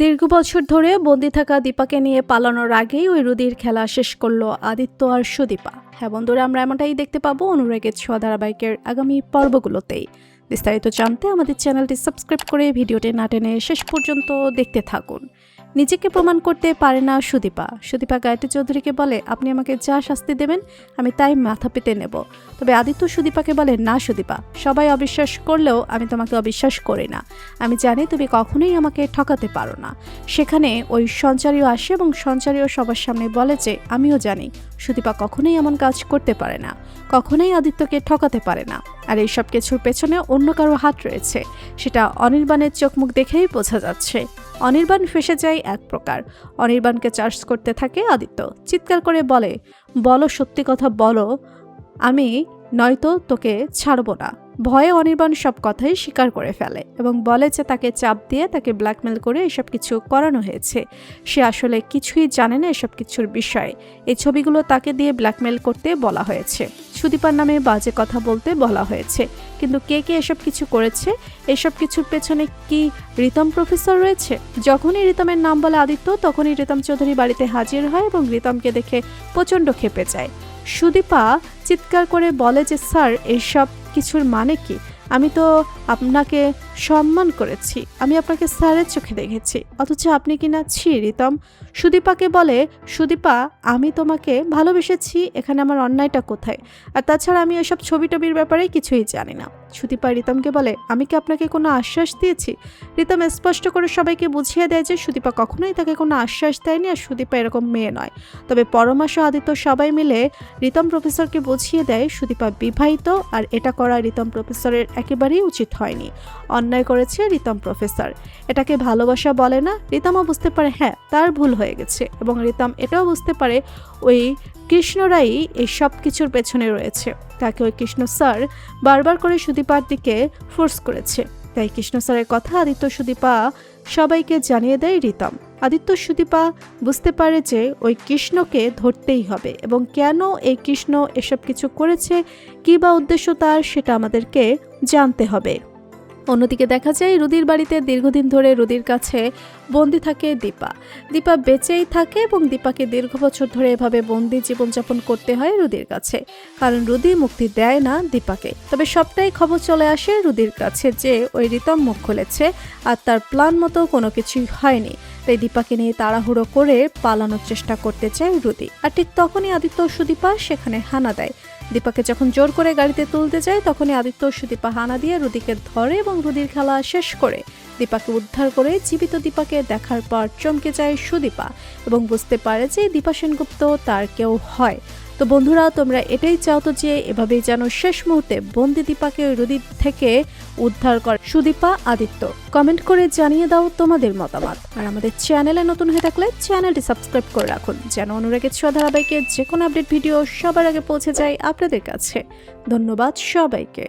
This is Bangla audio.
দীর্ঘ বছর ধরে বন্দি থাকা দীপাকে নিয়ে পালানোর আগেই ওই রুদির খেলা শেষ করল আদিত্য আর সুদীপা। হ্যাঁ বন্ধুরা, আমরা এমনটাই দেখতে পাবো অনুরাগের ছোঁয়া ধারাবাহিকের আগামী পর্বগুলোতেই। বিস্তারিত জানতে আমাদের চ্যানেলটি সাবস্ক্রাইব করে ভিডিওটি না টেনে শেষ পর্যন্ত দেখতে থাকুন। নিজেকে প্রমাণ করতে পারে না সুদীপা। সুদীপা গায়ত্রী চৌধুরীকে বলে, আপনি আমাকে যা শাস্তি দেবেন, আমি তাই মাথা পেতে নেব। তবে আদিত্য সুদীপাকে বলে, না সুদীপা, সবাই অবিশ্বাস করলেও আমি তোমাকে অবিশ্বাস করি না। আমি জানি তুমি কখনোই আমাকে ঠকাতে পারো না। সেখানে ওই সঞ্চারীও আসে এবং সঞ্চারীও সবার সামনে বলে যে, আমিও জানি, সুদীপা কখনোই এমন কাজ করতে পারে না, কখনোই আদিত্যকে ঠকাতে পারে না। আর এইসব কিছুর পেছনে অন্য কারও হাত রয়েছে। সেটা অনির্বাণের চোখ মুখ দেখেই বোঝা যাচ্ছে। অনির্বাণ ফেসে যায় এক প্রকার। অনির্বাণকে চার্জ করতে থাকে আদিত্য। চিৎকার করে বলে, বলো, সত্যি কথা বলো, আমি নয়তো তোকে ছাড়বো না। ভয়ে অনির্বাণ সব কথাই স্বীকার করে ফেলে এবং বলে যে তাকে চাপ দিয়ে তাকে ব্ল্যাকমেল করে এসব কিছু করানো হয়েছে। সে আসলে কিছুই জানে না এসব কিছুর বিষয়ে। এই ছবিগুলো তাকে দিয়ে ব্ল্যাকমেল করতে বলা হয়েছে। সুদীপার নামে বাজে কথা বলতে বলা হয়েছে। কিন্তু কে কে এসব কিছু করেছে? এসব কিছুর পেছনে কি রিতম প্রফেসর রয়েছে? যখনই রিতমের নাম বলে আদিত্য, তখনই রিতম চৌধুরী বাড়িতে হাজির হয় এবং রিতমকে দেখে প্রচণ্ড খেপে যায়। সুদীপা চিৎকার করে বলে যে, স্যার, এসব কিছুর মানে কি? আমি তো আপনাকে সম্মান করেছি। আমি আপনাকে স্যারের চোখে দেখেছি। অথচ আপনি কি না? ছি, রিতম। সুদীপাকে বলে, সুদীপা, আমি তোমাকে ভালোবেসেছি, এখানে আমার অন্যায়টা কোথায়? আর তাছাড়া আমি ওইসব ছবি টবির ব্যাপারে কিছুই জানি না। সুদীপা রিতমকে বলে, আমি কি আপনাকে কোনো আশ্বাস দিয়েছি? রিতম স্পষ্ট করে সবাইকে বুঝিয়ে দেয় যে, সুদীপা কখনোই তাকে কোনো আশ্বাস দেয়নি আর সুদীপা এরকম মেয়ে নয়। তবে পরমাশ আদিত্য সবাই মিলে রিতম প্রফেসরকে বুঝিয়ে দেয়, সুদীপা বিবাহিত, আর এটা করা রিতম প্রফেসরের একেবারেই উচিত হয়নি। অন্যায় করেছে রিতম প্রফেসর। এটাকে ভালোবাসা বলে না, রিতমও বুঝতে পারে হ্যাঁ তার ভুল হয়ে গেছে এবং রিতম এটাও বুঝতে পারে ওই কৃষ্ণরাই এই সব কিছুর পেছনে রয়েছে। তাকে ওই কৃষ্ণ স্যার বারবার করে সুদীপার দিকে ফোর্স করেছে। তাই কৃষ্ণ স্যারের কথা আদিত্য সুদীপা সবাইকে জানিয়ে দেয় রিতম। আদিত্য সুদীপা বুঝতে পারে যে ওই কৃষ্ণকে ধরতেই হবে এবং কেন এই কৃষ্ণ এসব কিছু করেছে, কী বা উদ্দেশ্য তার সেটা আমাদেরকে জানতে হবে। অন্যদিকে দেখা যায়, রুদির বাড়িতে দীর্ঘদিন ধরে রুদির কাছে বন্দি থাকে দীপা। দীপা বেঁচেই থাকে এবং দীপাকে দীর্ঘ বছর ধরে এভাবে বন্দি জীবনযাপন করতে হয় রুদির কাছে। কারণ রুদি মুক্তি দেয় না দীপাকে। তবে সবটাই খবর চলে আসে রুদির কাছে যে, ওই রিতম মুখ খুলেছে আর তার প্ল্যান মতো কোনো কিছুই হয়নি। তাই দীপাকে নিয়ে তাড়াহুড়ো করে পালানোর চেষ্টা করতে চায় রুদি। আর ঠিক তখনই আদিত্য সুদীপা সেখানে হানা দেয়। দীপাকে যখন জোর করে গাড়িতে তুলতে যায়, তখনই আদিত্য সুদীপা হানা দিয়ে রুদিকে ধরে এবং রুদির খেলা শেষ করে। দীপাকে উদ্ধার করে জীবিত দীপাকে দেখার পর চমকে যায় সুদীপা এবং বুঝতে পারে যে দীপা সেনগুপ্ত তার কেউ হয়। তো বন্ধুরা, তোমরা এটাই চাও তো যে এভাবেই যেন শেষ মুহূর্তে বন্দি দীপাকে রুদির থেকে উদ্ধার কর সুদীপা, আদিত্য। কমেন্ট করে জানিয়ে দাও তোমাদের মতামত। আর আমাদের চ্যানেলে নতুন হয়ে থাকলে চ্যানেলটি সাবস্ক্রাইব করে রাখুন, যেন অনুরাগের ছোঁয়া ধারাবাহিকের যে কোনো আপডেট ভিডিও সবার আগে পৌঁছে যায় আপনাদের কাছে। ধন্যবাদ সবাইকে।